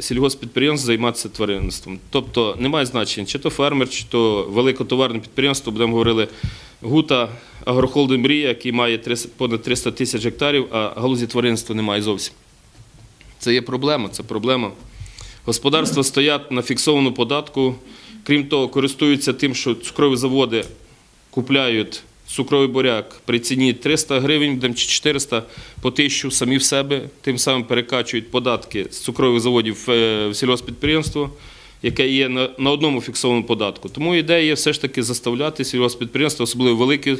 сільгоспідприємств займатися тваринництвом. Тобто немає значення, чи то фермер, чи то великотоварне підприємство, будемо говорили, Гута, агрохолдинг Мрія, який має 300 понад 300 тисяч гектарів, а галузі тваринництва немає зовсім. Це є проблема, це проблема. Господарства стоять на фіксованому податку. Крім того, користуються тим, що цукрові заводи купляють цукровий буряк при ціні 300 гривень чи 400 по 1000 самі в себе, тим самим перекачують податки з цукрових заводів в, е, в сільгоспідприємство, яке є на, одному фіксованому податку. Тому ідея є все ж таки заставляти сільгоспідприємства, особливо великі,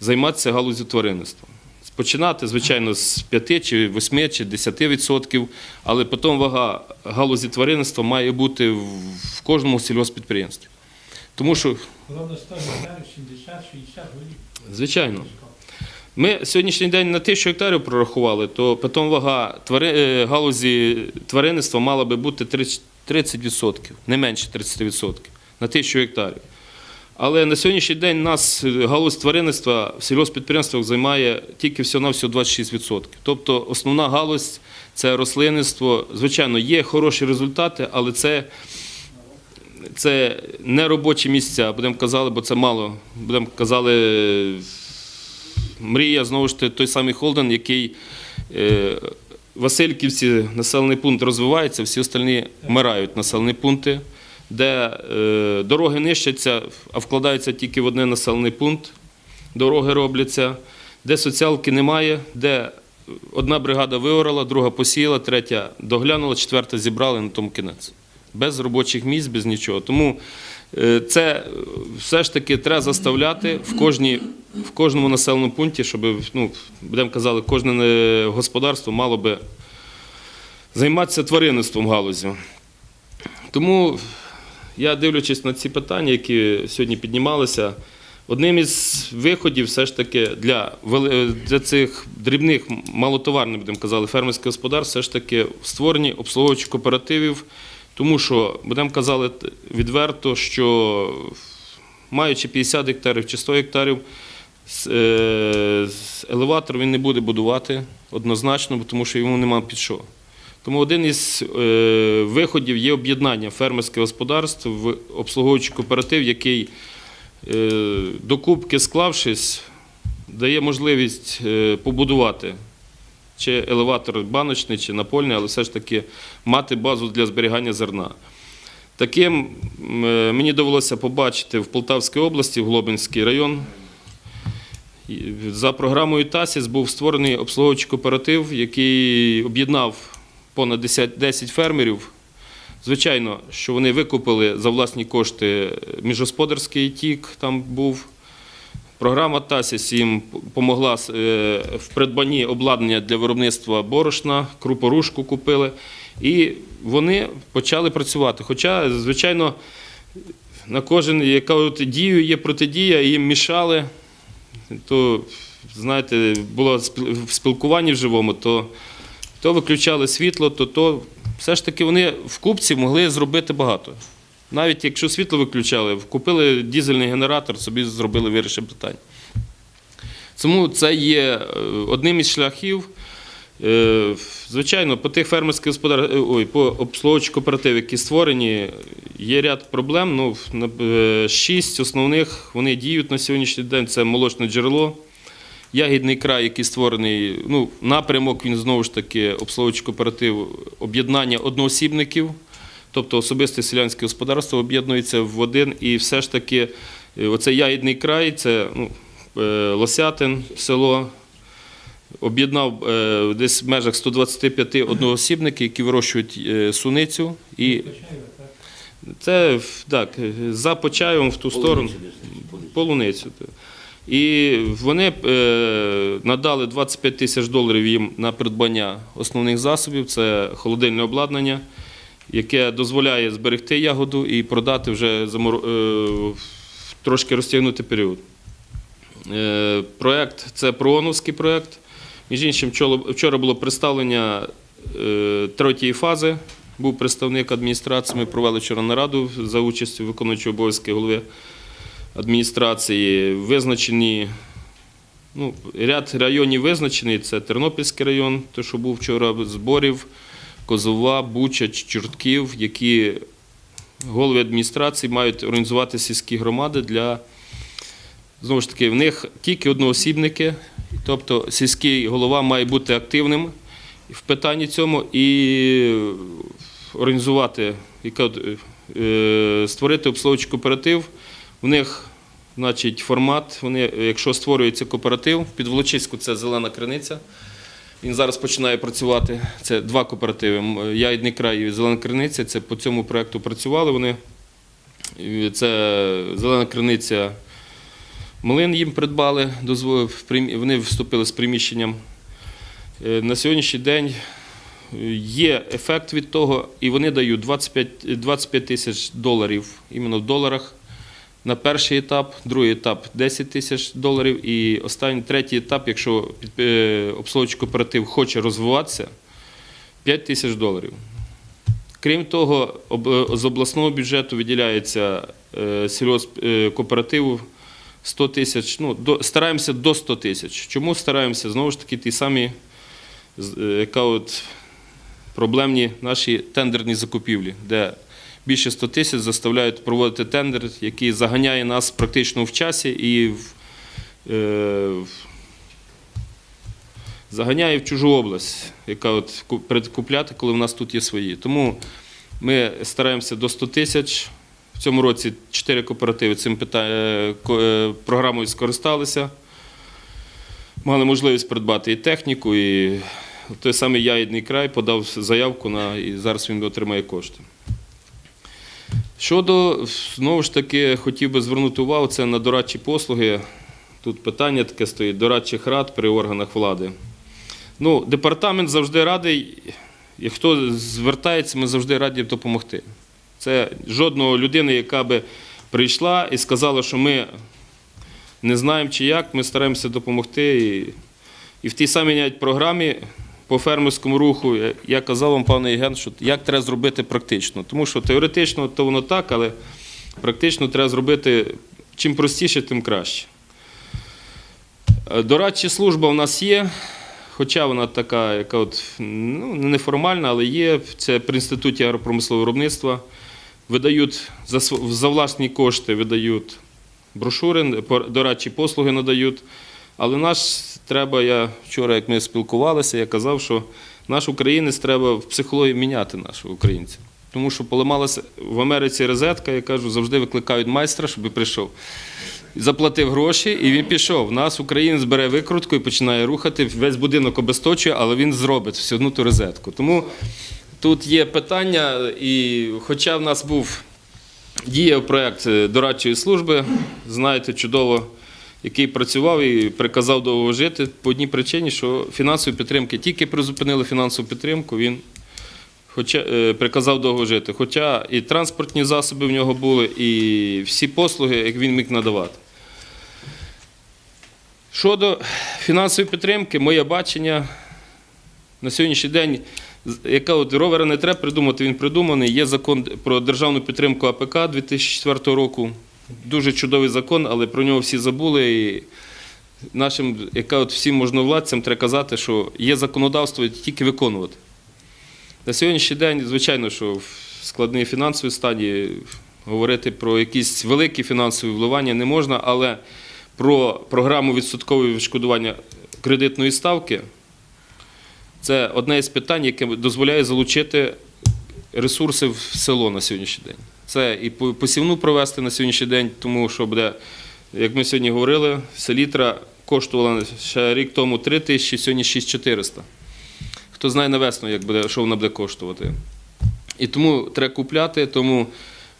займатися галузю тваринництва. Починати, звичайно, з 5 чи 8 чи 10 відсотків, але потім вага галузі тваринництва має бути в кожному сільгоспідприємстві. Тому що Головне 100 гектарів, 70, 60 голів. Звичайно. Ми сьогоднішній день на тисячу гектарів прорахували, то потім вага твари, е, галузі тваринництва мала би бути 30%, 30%, не менше 30% на тисячу гектарів. Але на сьогоднішній день нас е, галузь тваринництва в сільгоспідприємствах займає тільки всього-навсього 26%. Тобто основна галузь це рослинництво. Звичайно, є хороші результати, але це це не робочі місця, будемо казали, бо це мало. Будемо казали, мрія знову ж таки той самий Холден, який е, Васильківці, населений пункт розвивається, всі остальні вмирають населені пункти, де е, дороги нищаться, а вкладаються тільки в один населений пункт. Дороги робляться, де соціалки немає, де одна бригада виорала, друга посіяла, третя доглянула, четверта зібрала і на тому кінець без робочих місць, без нічого. Тому е, це е, все ж таки треба заставляти в, кожній, в кожному населеному пункті, щоб, ну, будемо казали, кожне е, господарство мало би займатися тваринництвом галузі. Тому я дивлячись на ці питання, які сьогодні піднімалися, одним із виходів все ж таки для, для цих дрібних малотоварних, будемо казали, фермерських господарств, все ж таки створені обслуговуючих кооперативів, тому що, будемо казали відверто, що маючи 50 гектарів чи 100 гектарів, е, елеватор він не буде будувати однозначно, тому що йому нема під що. Тому один із е, виходів є об'єднання фермерських господарств в обслуговуючий кооператив, який е, докупки склавшись, дає можливість побудувати чи елеватор баночний, чи напольний, але все ж таки мати базу для зберігання зерна. Таким е, мені довелося побачити в Полтавській області, в Глобинський район. За програмою ТАСІС був створений обслуговуючий кооператив, який об'єднав понад 10, 10 фермерів. Звичайно, що вони викупили за власні кошти міжгосподарський тік, там був. Програма ТАСІС їм допомогла е, в придбанні обладнання для виробництва борошна, крупорушку купили. І вони почали працювати. Хоча, звичайно, на кожен, яка от дію є протидія, їм мішали. То, знаєте, було в спілкуванні в живому, то, то виключали світло, то, то все ж таки вони в купці могли зробити багато. Навіть якщо світло виключали, купили дізельний генератор, собі зробили вирішення питання. Тому це є е, одним із шляхів. Е, Звичайно, по тих фермерських господар... е, ой, по обслуговуючих кооперативах, які створені, є ряд проблем. Ну, шість основних вони діють на сьогоднішній день. Це молочне джерело, ягідний край, який створений. Ну, напрямок він знову ж таки обслуговуючий кооператив об'єднання одноосібників. Тобто особисте селянське господарство об'єднується в один, і все ж таки е, оцей ягідний край, це ну, е, Лосятин, село, об'єднав е, десь в межах 125 одноосібників, які вирощують суницю. І це так, за Почаєвом в ту сторону. Полуницю. І вони е, надали 25 тисяч доларів їм на придбання основних засобів. Це холодильне обладнання, яке дозволяє зберегти ягоду і продати вже е, трошки розтягнути період. Е, Проект це прооновський проект. Між іншим, вчора- було представлення е, третьої фази. Був представник адміністрації. Ми провели вчора нараду за участю виконуючого обов'язки голови адміністрації. Визначені ну, ряд районів визначений. Це Тернопільський район, той, що був вчора зборів Козова, Буча, Чортків, які голови адміністрації мають організувати сільські громади для знову ж таки, в них тільки одноосібники, тобто сільський голова має бути активним в питанні цьому і організувати, е, створити обслуговуючий кооператив. У них значить, формат, вони, якщо створюється кооператив, під Волочиську це зелена криниця. Він зараз починає працювати. Це два кооперативи. М- край і зелена криниця. Це по цьому проєкту працювали вони. Це зелена криниця. Млин їм придбали, вони вступили з приміщенням. Е, На сьогоднішній день е, є ефект від того, і вони дають 25, 25 тисяч доларів іменно в доларах на перший етап, другий етап 10 тисяч доларів, і останній третій етап, якщо е, обслуговуючий кооператив хоче розвиватися, 5 тисяч доларів. Крім того, з обласного бюджету виділяється е, сільгоспкооперативу 100 тисяч. Ну, до, стараємося до 100 тисяч. Чому стараємося? Знову ж таки, ті самі, е, яка от проблемні наші тендерні закупівлі, де більше 100 тисяч заставляють проводити тендер, який заганяє нас практично в часі і в, е, заганяє в чужу область, яка от ку- коли в нас тут є свої. Тому ми стараємося до 100 тисяч. В цьому році чотири кооперативи цим пита- е, е, програмою скористалися. Мали можливість придбати і техніку, і той самий Ягідний край подав заявку на і зараз він отримає кошти. Щодо, знову ж таки, хотів би звернути увагу, це на дорадчі послуги. Тут питання таке стоїть дорадчих рад при органах влади. Ну, департамент завжди радий, і хто звертається, ми завжди раді допомогти. Це жодного людини, яка би прийшла і сказала, що ми не знаємо чи як, ми стараємося допомогти. І, і в тій самій навіть програмі по фермерському руху я- казав вам, пане Євген, що як треба зробити практично. Тому що теоретично то воно так, але практично треба зробити чим простіше, тим краще. Е, Дорадча служба у нас є, хоча вона така, яка от, ну, неформальна, але є. Це при інституті агропромислового виробництва. Видають за, за власні кошти видають брошури, дорадчі послуги надають. Але наш треба, я вчора, як ми спілкувалися, я казав, що наш українець треба в психології міняти нашого українця. Тому що поламалася в Америці розетка, я кажу, завжди викликають майстра, щоб прийшов. Заплатив гроші і він пішов. Нас українець бере викрутку і починає рухати. Весь будинок обесточує, але він зробить всю одну ту розетку. Тому тут є питання, і хоча в нас був діяв проєкт е, дорадчої служби, знаєте чудово, який працював і приказав довго жити по одній причині, що фінансової підтримки тільки призупинили фінансову підтримку, він хоча, е, приказав довго жити. Хоча і транспортні засоби в нього були, і всі послуги, як він міг надавати. Щодо фінансової підтримки, моє бачення на сьогоднішній день, яка от ровера не треба придумати, він придуманий. Є закон про державну підтримку АПК 2004 року. Дуже чудовий закон, але про нього всі забули. І нашим, яка от всім можновладцям треба казати, що є законодавство тільки виконувати. На сьогоднішній день, звичайно, що в складній фінансовій стані говорити про якісь великі фінансові вливання не можна, але про програму відсоткового відшкодування кредитної ставки це одне із питань, яке дозволяє залучити ресурси в село на сьогоднішній день. Це і посівну провести на сьогоднішній день, тому що буде, як ми сьогодні говорили, селітра коштувала ще рік тому 3 тисячі, сьогодні 6400. Хто знає на весну, як буде, що вона буде коштувати. І тому треба купляти. Тому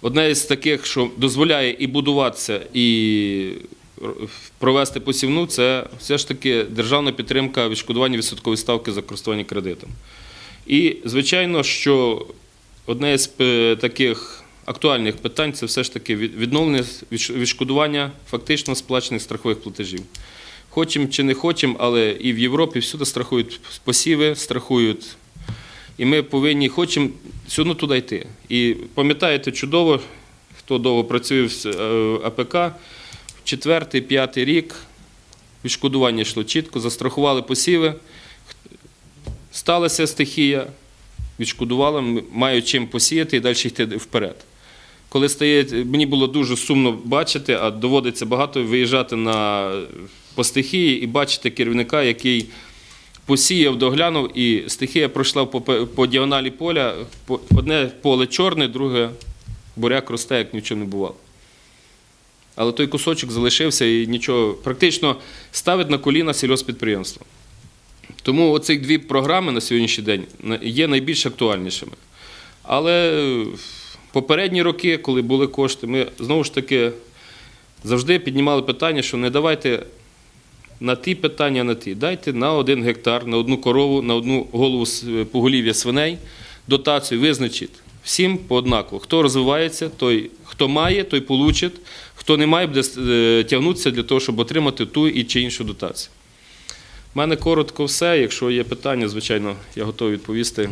одне із таких, що дозволяє і будуватися, і провести посівну, це все ж таки державна підтримка відшкодування відсоткової ставки за користування кредитом. І, звичайно, що одне із е, таких актуальних питань це все ж таки відновлення відшкодування фактично сплачених страхових платежів. Хочемо чи не хочемо, але і в Європі всюди страхують посіви, страхують. І ми повинні, хочемо все одно туди йти. І пам'ятаєте чудово, хто довго працює в е, АПК, в четвертий, п'ятий рік відшкодування йшло чітко, застрахували посіви, сталася стихія, відшкодували, м- мають чим посіяти і далі йти вперед. Коли стає, мені було дуже сумно бачити, а доводиться багато виїжджати на по стихії і бачити керівника, який посіяв, доглянув, і стихія пройшла по, по діагоналі поля. Одне поле чорне, друге буряк росте, як нічого не бувало. Але той кусочок залишився і нічого, практично ставить на коліна сільгоспідприємство. Тому оці дві програми на сьогоднішній день є найбільш актуальнішими. Але в попередні роки, коли були кошти, ми знову ж таки завжди піднімали питання, що не давайте на ті питання, на ті. Дайте на один гектар, на одну корову, на одну голову с- поголів'я свиней дотацію визначить. Всім по однаково. Хто розвивається, той, хто має, той получить. Хто не має, буде е, тягнутися для того, щоб отримати ту і чи іншу дотацію. Мене коротко все. Якщо є питання, звичайно, я готовий відповісти.